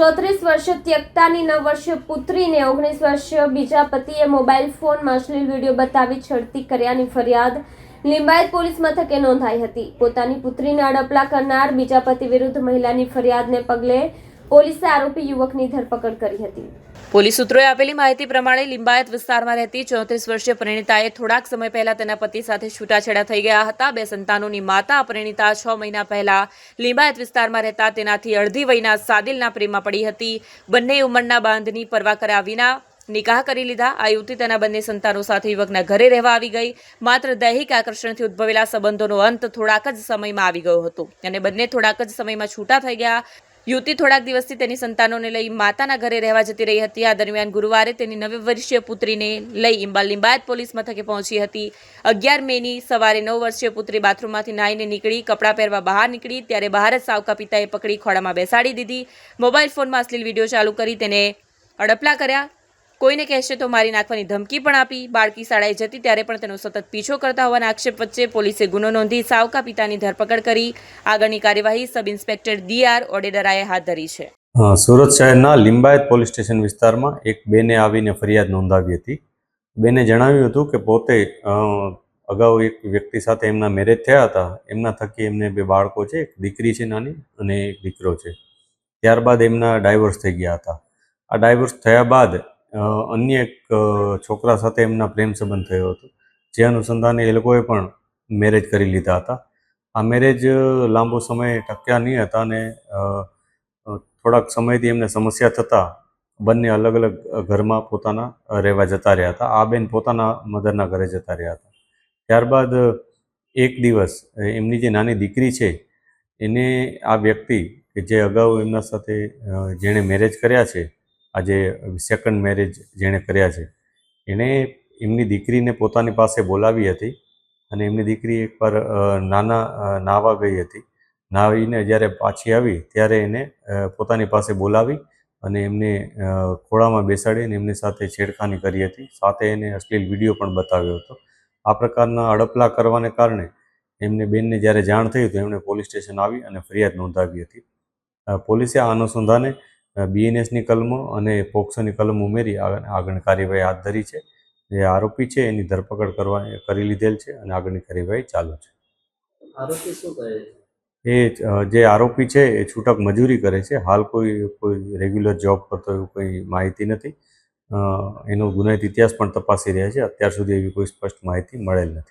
ચોત્રીસ વર્ષે ત્યક્તાની નવ વર્ષીય પુત્રીને ઓગણીસ વર્ષીય બીજા પતિએ મોબાઈલ ફોનમાં અશ્લીલ વીડિયો બતાવી છડતી કર્યાની ફરિયાદ લિંબાયત પોલીસ મથકે નોંધાઈ હતી. પોતાની પુત્રીને અડપલા કરનાર બીજા પતિ વિરુદ્ધ મહિલાની ફરિયાદને પગલે પોલીસે આરોપી યુવકની ધરપકડ કરી હતી. પોલીસ સૂત્રોએ આપેલી માહિતી પ્રમાણે લિંબાયત વિસ્તારમાં રહેતી ચોત્રીસ વર્ષીય પરિણીતાએ થોડાક સમય પહેલા તેના પતિ સાથે છૂટાછેડા થઈ ગયા હતા. બે સંતાનોની માતા પરિણીતા છ મહિના પહેલા લિંબાયત વિસ્તારમાં રહેતા તેનાથી અડધી વયના સાદિલના પ્રેમમાં પડી હતી. બંને ઉંમરના બાંધની પરવા કર્યા વિના નિકાહ કરી લીધા. આ યુવતી તેના બંને સંતાનો સાથે યુવકના ઘરે રહેવા આવી ગઈ. માત્ર દૈહિક આકર્ષણથી ઉદ્ભવેલા સંબંધોનો અંત થોડાક જ સમયમાં આવી ગયો હતો. અને બંને થોડાક જ સમયમાં છૂટા થઈ ગયા. યુવતી થોડાક દિવસથી તેની સંતાનોને લઈ માતાના ઘરે રહેવા જતી રહી હતી. આ દરમિયાન ગુરુવારે તેની નવ વર્ષીય પુત્રીને લઈ ઇમ્બાલ લિંબાયત પોલીસ મથકે પહોંચી હતી. અગિયાર મેની સવારે નવ વર્ષીય પુત્રી બાથરૂમમાંથી નાહીને નીકળી કપડાં પહેરવા બહાર નીકળી ત્યારે બહાર જ સાવકા પિતાએ પકડી ખોળામાં બેસાડી દીધી. મોબાઈલ ફોનમાં અશ્લીલ વીડિયો ચાલુ કરી તેને અડપલા કર્યા. કોઈને કહેશે તો મારી નાખવાની ધમકી પણ આપી. બાળકી શાળાએ જતી ત્યારે પણ તેનો સતત પીછો કરતા હોવાના આક્ષેપ વચ્ચે પોલીસે ગુનો નોંધી સાવકા પિતાની ધરપકડ કરી. આગળની કાર્યવાહી સબ ઇન્સ્પેક્ટર ડીઆર ઓડેડરાએ હાથ ધરી છે. સુરત શહેરના લિંબાયત પોલીસ સ્ટેશન વિસ્તારમાં એક બેને આવીને ફરિયાદ નોંધાવી હતી. બેને જણાવ્યું હતું કે પોતે અગાઉ એક વ્યક્તિ સાથે એમના મેરેજ થયા હતા. એમના થકી એમને બે બાળકો છે, એક દીકરી છે નાની અને એક દીકરો છે. ત્યારબાદ એમના ડાયવર્સ થઈ ગયા હતા. આ ડાયવર્સ થયા બાદ અન્ય એક છોકરા સાથે એમના પ્રેમ સંબંધ થયો હતો. જે અનુસંધાને એ લોકોએ પણ મેરેજ કરી લીધા હતા. આ મેરેજ લાંબો સમય ટક્યા નહીં હતા અને થોડાક સમયથી એમને સમસ્યા થતાં બંને અલગ અલગ ઘરમાં પોતાના રહેવા જતા રહ્યા હતા. આ બેન પોતાના મધરના ઘરે જતા રહ્યા હતા. ત્યારબાદ એક દિવસ એમની જે નાની દીકરી છે, એને આ વ્યક્તિ કે જે અગાઉ એમના સાથે જેણે મેરેજ કર્યા છે આજે સેકન્ડ મેરેજ જેણે કર્યા છે એણે એમની દીકરીને પોતાની પાસે બોલાવી હતી અને એમની દીકરી એકવાર નાના નાવા ગઈ હતી. નાહીને જ્યારે પાછી આવી ત્યારે એને પોતાની પાસે બોલાવી અને એમને ખોળામાં બેસાડીને એમની સાથે છેડખાની કરી હતી. સાથે એને અશ્લીલ વીડિયો પણ બતાવ્યો હતો. આ પ્રકારના અડપલા કરવાને કારણે એમને બેનને જ્યારે જાણ થઈ તો એમણે પોલીસ સ્ટેશન આવી અને ફરિયાદ નોંધાવી હતી. પોલીસે આ અનુસંધાને બીએનએસની કલમો અને પોક્સોની કલમ ઉમેરી આગળની કાર્યવાહી હાથ ધરી છે. જે આરોપી છે એની ધરપકડ કરવા કરી લીધેલ છે અને આગળની કાર્યવાહી ચાલુ છે. આરોપી શું કરે એ જે આરોપી છે એ છૂટક મજૂરી કરે છે. હાલ કોઈ કોઈ રેગ્યુલર જોબ કરતો એવું કોઈ માહિતી નથી. એનો ગુનાહિત ઇતિહાસ પણ તપાસી રહ્યા છે. અત્યાર સુધી એવી કોઈ સ્પષ્ટ માહિતી મળેલ નથી.